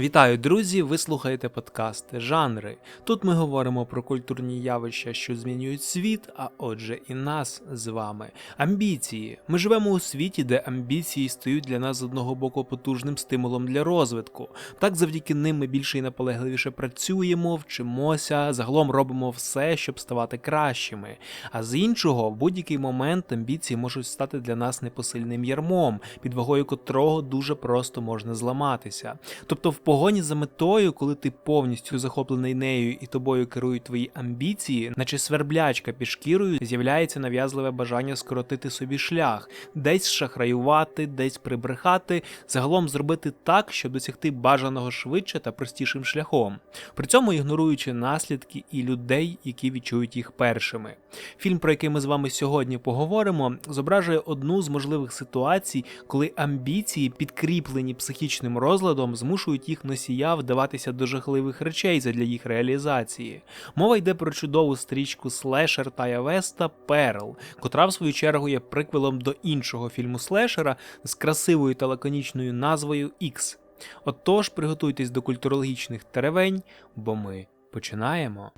Вітаю, друзі! Ви слухаєте подкасти Жанри. Тут ми говоримо про культурні явища, що змінюють світ, а отже, і нас з вами. Амбіції. Ми живемо у світі, де амбіції стають для нас з одного боку потужним стимулом для розвитку. Так, завдяки ним ми більше і наполегливіше працюємо, вчимося, загалом робимо все, щоб ставати кращими. А з іншого, в будь-який момент амбіції можуть стати для нас непосильним ярмом, під вагою котрого дуже просто можна зламатися. Тобто, в погоні за метою, коли ти повністю захоплений нею і тобою керують твої амбіції, наче сверблячка під шкірою, з'являється нав'язливе бажання скоротити собі шлях, десь шахраювати, десь прибрехати, загалом зробити так, щоб досягти бажаного швидше та простішим шляхом, при цьому ігноруючи наслідки і людей, які відчують їх першими. Фільм, про який ми з вами сьогодні поговоримо, зображує одну з можливих ситуацій, коли амбіції, підкріплені психічним розладом, змушують їх носія вдаватися до жахливих речей задля їх реалізації. Мова йде про чудову стрічку слешер Тая Веста Перл, котра в свою чергу є приквелом до іншого фільму слешера з красивою та лаконічною назвою X. Отож, приготуйтесь до культурологічних теревень, бо ми починаємо.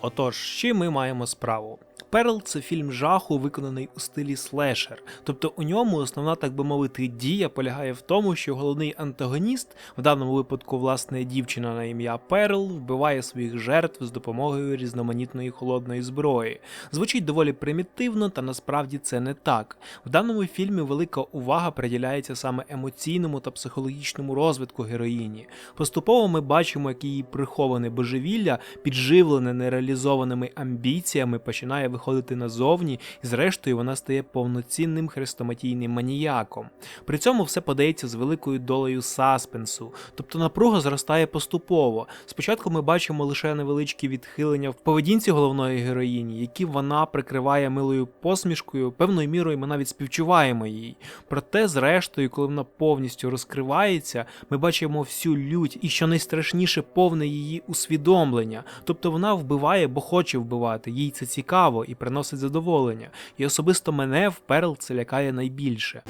Отож, з чим ми маємо справу? Перл це фільм жаху, виконаний у стилі слешер. Тобто у ньому основна, так би мовити, дія полягає в тому, що головний антагоніст, в даному випадку, власне, дівчина на ім'я Перл, вбиває своїх жертв з допомогою різноманітної холодної зброї. Звучить доволі примітивно, та насправді це не так. В даному фільмі велика увага приділяється саме емоційному та психологічному розвитку героїні. Поступово ми бачимо, як її приховане божевілля, підживлене нереалізованими амбіціями, починає виходити назовні, і зрештою вона стає повноцінним хрестоматійним маніяком. При цьому все подається з великою долею саспенсу, тобто напруга зростає поступово. Спочатку ми бачимо лише невеличкі відхилення в поведінці головної героїні, які вона прикриває милою посмішкою, певною мірою ми навіть співчуваємо їй. Проте, зрештою, коли вона повністю розкривається, ми бачимо всю лють і що найстрашніше повне її усвідомлення. Тобто вона вбиває, бо хоче вбивати, їй це цікаво і приносить задоволення. І особисто мене в Перл це лякає найбільше.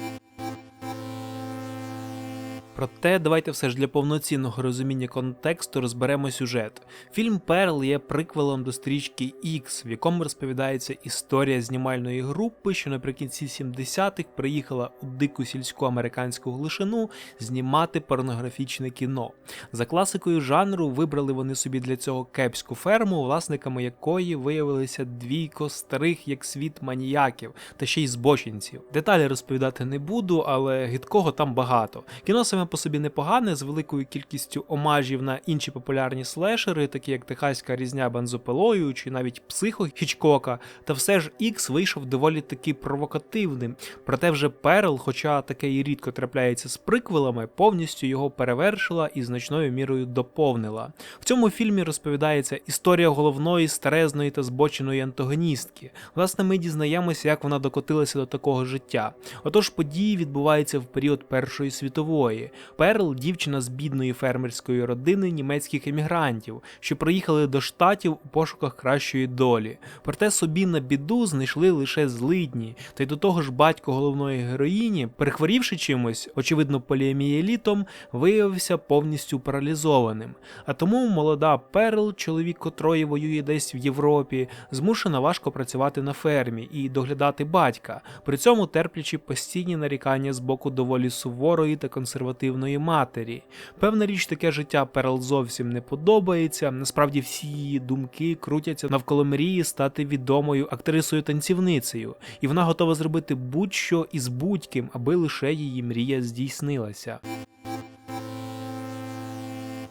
Проте давайте все ж для повноцінного розуміння контексту розберемо сюжет. Фільм Перл є приквелом до стрічки X, в якому розповідається історія знімальної групи, що наприкінці 70-х приїхала у дику сільську американську глушину знімати порнографічне кіно. За класикою жанру вибрали вони собі для цього кепську ферму, власниками якої виявилися двійко старих як світ маніяків та ще й збочинців. Деталі розповідати не буду, але гидкого там багато. Кіно саме по собі непогане, з великою кількістю омажів на інші популярні слешери, такі як Техаська різня бензопилою чи навіть психо Хічкока. Та все ж X вийшов доволі таки провокативним. Проте вже Перл, хоча таке і рідко трапляється з приквелами, повністю його перевершила і значною мірою доповнила. В цьому фільмі розповідається історія головної старезної та збоченої антагоністки. Власне, ми дізнаємося, як вона докотилася до такого життя. Отож, події відбуваються в період Першої світової. Перл дівчина з бідної фермерської родини німецьких емігрантів, що приїхали до штатів у пошуках кращої долі. Проте собі на біду знайшли лише злидні, та й до того ж батько головної героїні, перехворівши чимось, очевидно, поліемієлітом, виявився повністю паралізованим. А тому молода Перл, чоловік котрої воює десь в Європі, змушена важко працювати на фермі і доглядати батька, при цьому терплячи постійні нарікання з боку доволі суворої та консервативної консервативної матері. Певна річ таке життя Перл зовсім не подобається. Насправді всі її думки крутяться навколо мрії стати відомою актрисою-танцівницею, і вона готова зробити будь-що із будь-ким, аби лише її мрія здійснилася.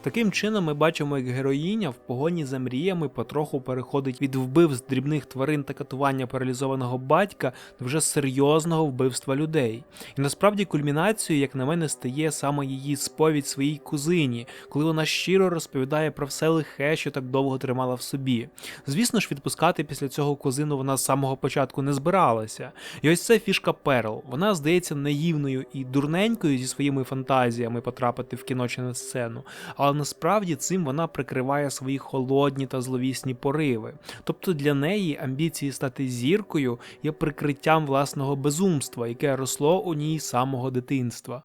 Таким чином, ми бачимо, як героїня в погоні за мріями потроху переходить від вбивств дрібних тварин та катування паралізованого батька до вже серйозного вбивства людей. І насправді кульмінацією, як на мене, стає саме її сповідь своїй кузині, коли вона щиро розповідає про все лихе, що так довго тримала в собі. Звісно ж, відпускати після цього кузину вона з самого початку не збиралася. І ось це фішка Перл. Вона здається наївною і дурненькою зі своїми фантазіями потрапити в кіно сцену. Але насправді цим вона прикриває свої холодні та зловісні пориви. Тобто для неї амбіції стати зіркою є прикриттям власного безумства, яке росло у ній з самого дитинства.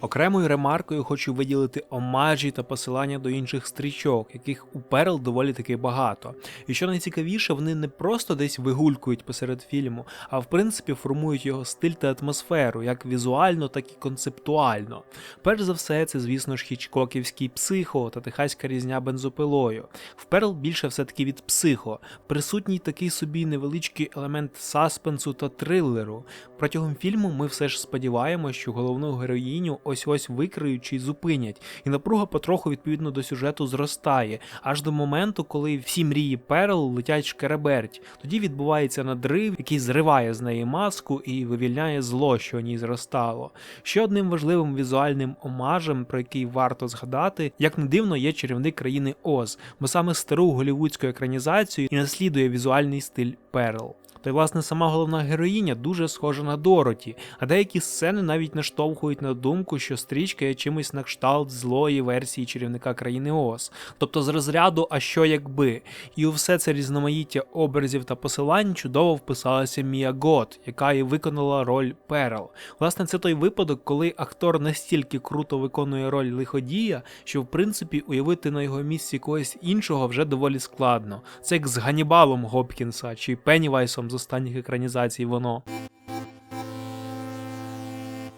Окремою ремаркою хочу виділити омажі та посилання до інших стрічок, яких у Перл доволі таки багато. І що найцікавіше, вони не просто десь вигулькують посеред фільму, а в принципі формують його стиль та атмосферу, як візуально, так і концептуально. Перш за все, це, звісно ж, хічкоківський психо та техаська різня бензопилою. В Перл більше все-таки від психо, присутній такий собі невеличкий елемент саспенсу та трилеру. Протягом фільму ми все ж сподіваємося, що головну героїню ось ось викриють чи зупинять, і напруга потроху відповідно до сюжету зростає, аж до моменту, коли всі мрії Перл летять шкереберть. Тоді відбувається надрив, який зриває з неї маску і вивільняє зло, що у ній зростало. Ще одним важливим візуальним омажем, про який варто згадати, як не дивно, є чарівник країни Оз, бо саме стару голівудську екранізацію і наслідує візуальний стиль Перл. Та й власне сама головна героїня дуже схожа на Дороті, а деякі сцени навіть наштовхують на думку, що стрічка є чимось на кшталт злої версії чарівника країни Оз, тобто з розряду А що якби. І у все це різноманіття образів та посилань чудово вписалася Мія Гот, яка і виконала роль Перл. Власне, це той випадок, коли актор настільки круто виконує роль лиходія, що в принципі уявити на його місці когось іншого вже доволі складно. Це як з Ганнібалом Гопкінса чи Пеннівайсом з останніх екранізацій воно.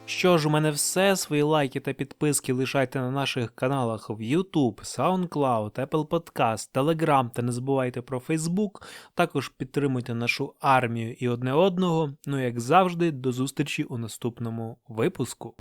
Що ж, у мене все. Свої лайки та підписки лишайте на наших каналах в YouTube, SoundCloud, Apple Podcast, Telegram та не забувайте про Facebook. Також підтримуйте нашу армію і одне одного. Ну як завжди, до зустрічі у наступному випуску.